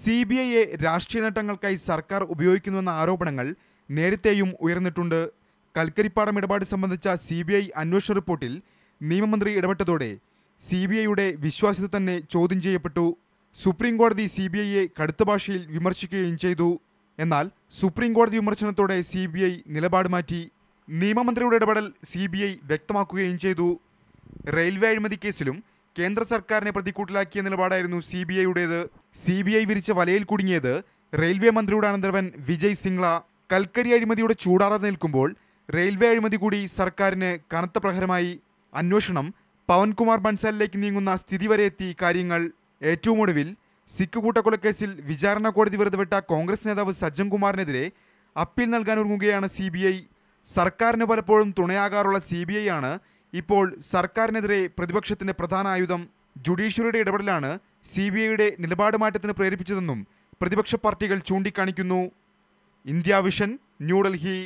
C B ഐയെ രാഷ്ട്രീയ നേട്ടങ്ങൾക്കായി സർക്കാർ ഉപയോഗിക്കുന്നുവെന്ന ആരോപണങ്ങൾ നേരത്തെയും ഉയർന്നിട്ടുണ്ട്. കൽക്കരിപ്പാടം ഇടപാട് സംബന്ധിച്ച സി ബി ഐ അന്വേഷണ റിപ്പോർട്ടിൽ നിയമമന്ത്രി ഇടപെട്ടതോടെ സി ബി ഐയുടെ വിശ്വാസ്യത തന്നെ ചോദ്യം ചെയ്യപ്പെട്ടു. സുപ്രീം കോടതി സി ബി ഐയെ കടുത്ത ഭാഷയിൽ വിമർശിക്കുകയും ചെയ്തു. എന്നാൽ സുപ്രീം കോടതി വിമർശനത്തോടെ സി ബി ഐ നിലപാട് മാറ്റി. നിയമമന്ത്രിയുടെ ഇടപെടൽ സി ബി ഐ വ്യക്തമാക്കുകയും ചെയ്തു. റെയിൽവേ അഴിമതി കേസിലും കേന്ദ്ര സർക്കാരിനെ പ്രതിക്കൂട്ടിലാക്കിയ നിലപാടായിരുന്നു സി ബി ഐയുടേത്. സി ബി ഐ വിരിച്ച വലയിൽ കുടുങ്ങിയത് റെയിൽവേ മന്ത്രിയുടെ അനന്തരവൻ വിജയ് സിംഗ്ല. കൽക്കരി അഴിമതിയുടെ ചൂടാറാതെ നിൽക്കുമ്പോൾ റെയിൽവേ അഴിമതി കൂടി സർക്കാരിന് കനത്ത പ്രഹരമായി. അന്വേഷണം പവൻകുമാർ ബൻസാലിലേക്ക് നീങ്ങുന്ന സ്ഥിതി വരെ എത്തി കാര്യങ്ങൾ. ഏറ്റവും ഒടുവിൽ സിഖ് കൂട്ടക്കൊലക്കേസിൽ വിചാരണ കോടതി വെറുതെ വിട്ട കോൺഗ്രസ് നേതാവ് സജ്ജൻ കുമാറിനെതിരെ അപ്പീൽ നൽകാൻ ഒരുങ്ങുകയാണ് സി സർക്കാരിന് പലപ്പോഴും തുണയാകാറുള്ള സി ബി ഐ ആണ് ഇപ്പോൾ സർക്കാരിനെതിരെ പ്രതിപക്ഷത്തിന്റെ പ്രധാന ആയുധം ജുഡീഷ്യറിയുടെ ഇടപെടലാണ് സി ബി ഐയുടെ നിലപാട് മാറ്റത്തിന് പ്രേരിപ്പിച്ചതെന്നും പ്രതിപക്ഷ പാർട്ടികൾ ചൂണ്ടിക്കാണിക്കുന്നു. India vision New Delhi